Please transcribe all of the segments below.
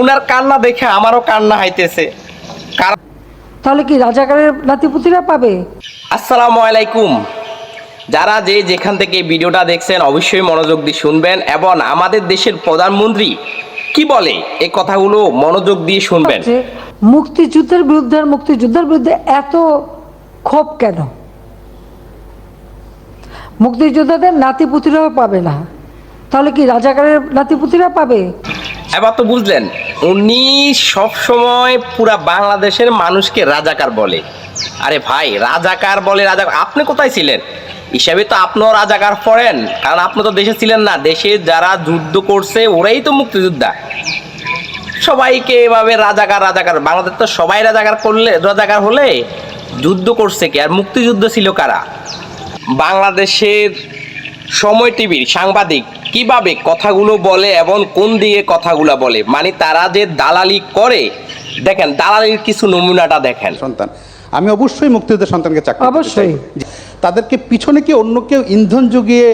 উনার কান্না দেখে আমারও কান্না হাইতেছে। তাহলে কি রাজাকারের নাতিপুতিরা পাবে? আসসালামু আলাইকুম। যারা যে যেখান থেকে ভিডিওটা দেখছেন অবশ্যই মনোযোগ দিয়ে শুনবেন এবং আমাদের দেশের প্রধানমন্ত্রী কি বলে? এই কথাগুলো মনোযোগ দিয়ে শুনবেন। মুক্তিযুদ্ধের বিরুদ্ধে আর মুক্তিযুদ্ধের বিরুদ্ধে এত ক্ষোভ কেন? মুক্তিযোদ্ধাদের নাতিপুতিরাও পাবে না। তাহলে কি রাজাকারের নাতিপুতিরা পাবে? এবার তো বুঝলেন, উনি সব সময় পুরা বাংলাদেশের মানুষকে রাজাকার বলে। আরে ভাই, রাজাকার বলে রাজা আপনি কোথায় ছিলেন? হিসাবে তো আপনিও রাজাকার পড়েন, কারণ আপনি তো দেশে ছিলেন না। দেশে যারা যুদ্ধ করছে, ওরাই তো মুক্তিযোদ্ধা। সবাইকে এভাবে রাজাকার রাজাকার, বাংলাদেশ তো সবাই রাজাকার করলে, রাজাকার হলে যুদ্ধ করছে কি? আর মুক্তিযুদ্ধ ছিল কারা? বাংলাদেশের সময় টিভির সাংবাদিক কীভাবে কথাগুলো বলে এবং কোন দিকে কথাগুলো বলে? মানে তারা যে দালালি করে দেখেন দালালির কিছু নমুনাটা দেখেন। সন্তান। আমি অবশ্যই মুক্তিযুদ্ধের সন্তানকে চাকরি অবশ্যই। তাদেরকে পিছনে কি অন্য কেউ ইন্ধন যুগিয়ে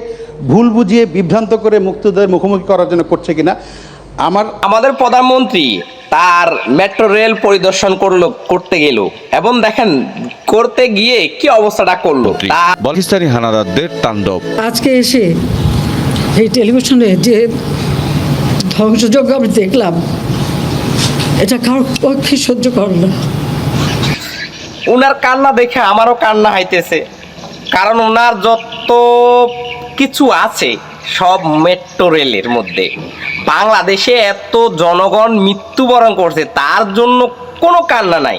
ভুল বুঝিয়ে বিভ্রান্ত করে মুক্তিযুদ্ধের মুখোমুখি করার জন্য করছে কিনা? আমার আমাদের প্রধানমন্ত্রী তার মেট্রো রেল পরিদর্শন করল করতে গেল। এবং দেখেন করতে গিয়ে কি অবস্থাটা করল? পাকিস্তানি হানাদারদের তাণ্ডব। আজকে এসে এই টেলিভিশনে যে ধ্বংসযজ্ঞ আমি দেখলাম, এটা কারোর পক্ষে সহ্য করে না। ওনার কান্না দেখে আমারও কান্না হাইতেছে। কারণ ওনার যত কিছু আছে, সব মেট্রো রেলের মধ্যে। বাংলাদেশে এত জনগণ মৃত্যুবরণ করছে, তার জন্য কোনো কান্না নাই।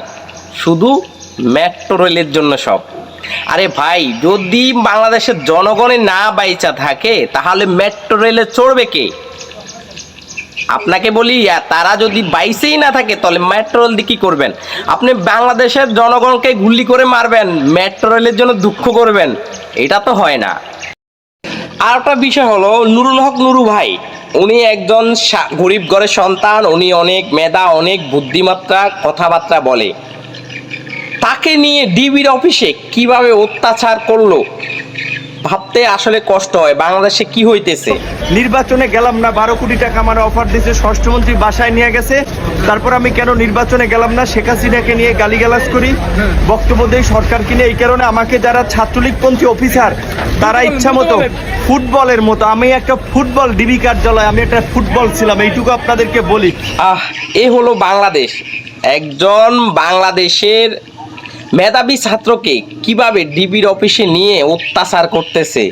শুধু মেট্রো রেলের জন্য সব। আরে ভাই, যদি বাংলাদেশের জনগণে না বাইচা থাকে, তাহলে মেট্রো রেলে চড়বে কে? আপনাকে বলি তারা যদি বাইসেই না থাকে, তাহলে মেট্রো রেল দিয়ে কি করবেন? আপনি বাংলাদেশের জনগণকে গুলি করে মারবেন মেট্রো রেলের জন্য দুঃখ করবেন, এটা তো হয় না। আর একটা বিষয় হলো, নুরুল হক নুরু ভাই, উনি একজন গরিব ঘরের সন্তান, উনি অনেক মেধা, অনেক বুদ্ধিমত্তা, কথাবার্তা বলে। তাকে নিয়ে ডিবির অফিসে কীভাবে অত্যাচার করল? ভাবতে আসলে কষ্ট হয় বাংলাদেশে কি হইতেছে? নির্বাচনে গেলাম না বারো কোটি টাকা আমার অফার দিয়েছে স্বরাষ্ট্রমন্ত্রী বাসায় নিয়ে গেছে। তারপর আমি কেন নির্বাচনে গেলাম না শেখ হাসিনাকে নিয়ে গালিগালাজ করি? বক্তব্য দেই সরকারকে নিয়ে এই কারণে আমাকে যারা ছাত্রলীগপন্থী অফিসার তারা ইচ্ছা মতো ফুটবলের মতো আমি একটা ফুটবল ডিবি কার্যালয় আমি একটা ফুটবল ছিলাম এইটুকু আপনাদেরকে বলি। আহ এ হলো বাংলাদেশ। একজন বাংলাদেশের মেধাবী ছাত্রকে কীভাবে ডিবির অফিসে নিয়ে অত্যাচার করতেছে?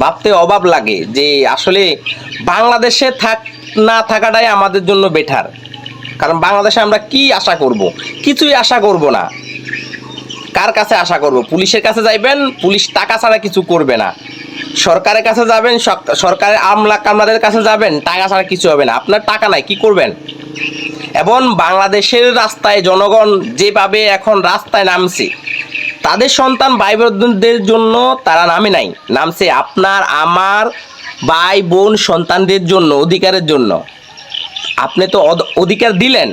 ভাবতে অভাব লাগে যে আসলে বাংলাদেশে থাক, না থাকাটাই আমাদের জন্য বেটার কারণ বাংলাদেশে আমরা কি আশা করব? কিছুই আশা করব না। কার কাছে আশা করব? পুলিশের কাছে যাইবেন, পুলিশ টাকা ছাড়া কিছু করবে না। সরকারের কাছে যাবেন সরকারের আমলা কামলাদের কাছে যাবেন, টাকা ছাড়া কিছু হবে না। আপনার টাকা নাই, কি করবেন? এবং বাংলাদেশের রাস্তায় জনগণ যেভাবে এখন রাস্তায় নামছে, তাদের সন্তান ভাই বোনদের জন্য তারা নামে নাই, নামছে আপনার, আমার ভাই বোন সন্তানদের জন্য, অধিকারের জন্য। আপনি তো অধিকার দিলেন,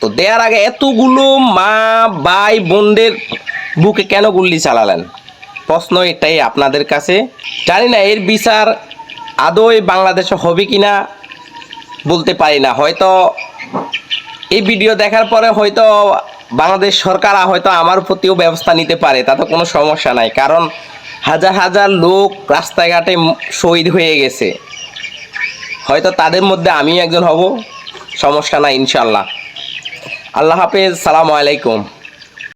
তো দেওয়ার আগে এতগুলো মা ভাই বোনদের বুকে কেন গুল্লি চালালেন? প্রশ্ন এটাই আপনাদের কাছে। জানি না এর বিচার আদৌ বাংলাদেশে হবে কি না বলতে পারি না। হয়তো এই ভিডিও দেখার পরে হয়তো বাংলাদেশ সরকার হয়তো আমার প্রতিও ব্যবস্থা নিতে পারে, তাতে কোনো সমস্যা নাই। কারণ হাজার হাজার লোক রাস্তাঘাটে শহীদ হয়ে গেছে। হয়তো তাদের মধ্যে আমি একজন হব, সমস্যা নাই ইনশাল্লাহ আল্লাহ হাফেজ, সালামু আলাইকুম।